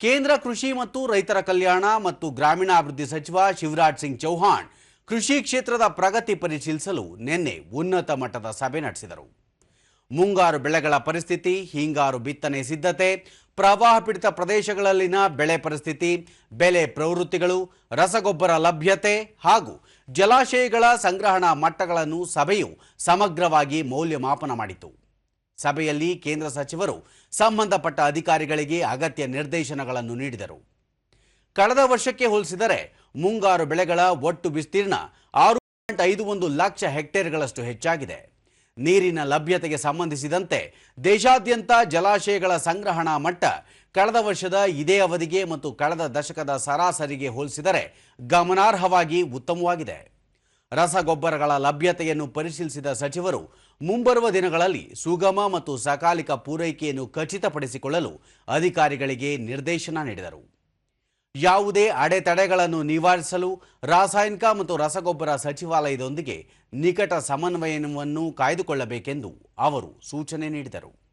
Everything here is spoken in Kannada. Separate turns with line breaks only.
ಕೇಂದ್ರ ಕೃಷಿ ಮತ್ತು ರೈತರ ಕಲ್ಯಾಣ ಮತ್ತು ಗ್ರಾಮೀಣಾಭಿವೃದ್ಧಿ ಸಚಿವ ಶಿವರಾಜ್ ಸಿಂಗ್ ಚೌಹಾಣ್ ಕೃಷಿ ಕ್ಷೇತ್ರದ ಪ್ರಗತಿ ಪರಿಶೀಲಿಸಲು ನಿನ್ನೆ ಉನ್ನತ ಮಟ್ಟದ ಸಭೆ ನಡೆಸಿದರು. ಮುಂಗಾರು ಬೆಳೆಗಳ ಪರಿಸ್ಥಿತಿ, ಹಿಂಗಾರು ಬಿತ್ತನೆ ಸಿದ್ಧತೆ, ಪ್ರವಾಹ ಪೀಡಿತ ಪ್ರದೇಶಗಳಲ್ಲಿನ ಬೆಳೆ ಪರಿಸ್ಥಿತಿ ಬೆಲೆ ಪ್ರವೃತ್ತಿಗಳು, ರಸಗೊಬ್ಬರ ಲಭ್ಯತೆ ಹಾಗೂ ಜಲಾಶಯಗಳ ಸಂಗ್ರಹಣಾ ಮಟ್ಟಗಳನ್ನು ಸಭೆಯು ಸಮಗ್ರವಾಗಿ ಮೌಲ್ಯಮಾಪನ ಮಾಡಿತು. ಸಭೆಯಲ್ಲಿ ಕೇಂದ್ರ ಸಚಿವರು ಸಂಬಂಧಪಟ್ಟ ಅಧಿಕಾರಿಗಳಿಗೆ ಅಗತ್ಯ ನಿರ್ದೇಶನಗಳನ್ನು ನೀಡಿದರು. ಕಳೆದ ವರ್ಷಕ್ಕೆ ಹೋಲಿಸಿದರೆ ಮುಂಗಾರು ಬೆಳೆಗಳ ಒಟ್ಟು ವಿಸ್ತೀರ್ಣ ಆರು ಪಾಯಿಂಟ್ ಐದು ಒಂದು ಲಕ್ಷ ಹೆಕ್ಟೇರ್ಗಳಷ್ಟು ಹೆಚ್ಚಾಗಿದೆ. ನೀರಿನ ಲಭ್ಯತೆಗೆ ಸಂಬಂಧಿಸಿದಂತೆ ದೇಶಾದ್ಯಂತ ಜಲಾಶಯಗಳ ಸಂಗ್ರಹಣಾ ಮಟ್ಟ ಕಳೆದ ವರ್ಷದ ಇದೇ ಅವಧಿಗೆ ಮತ್ತು ಕಳೆದ ದಶಕದ ಸರಾಸರಿಗೆ ಹೋಲಿಸಿದರೆ ಗಮನಾರ್ಹವಾಗಿ ಉತ್ತಮವಾಗಿದೆ. ರಸಗೊಬ್ಬರಗಳ ಲಭ್ಯತೆಯನ್ನು ಪರಿಶೀಲಿಸಿದ ಸಚಿವರು, ಮುಂಬರುವ ದಿನಗಳಲ್ಲಿ ಸುಗಮ ಮತ್ತು ಸಕಾಲಿಕ ಪೂರೈಕೆಯನ್ನು ಖಚಿತಪಡಿಸಿಕೊಳ್ಳಲು ಅಧಿಕಾರಿಗಳಿಗೆ ನಿರ್ದೇಶನ ನೀಡಿದರು. ಯಾವುದೇ ಅಡೆತಡೆಗಳನ್ನು ನಿವಾರಿಸಲು ರಾಸಾಯನಿಕ ಮತ್ತು ರಸಗೊಬ್ಬರ ಸಚಿವಾಲಯದೊಂದಿಗೆ ನಿಕಟ ಸಮನ್ವಯವನ್ನು ಕಾಯ್ದುಕೊಳ್ಳಬೇಕೆಂದು ಅವರು ಸೂಚನೆ ನೀಡಿದರು.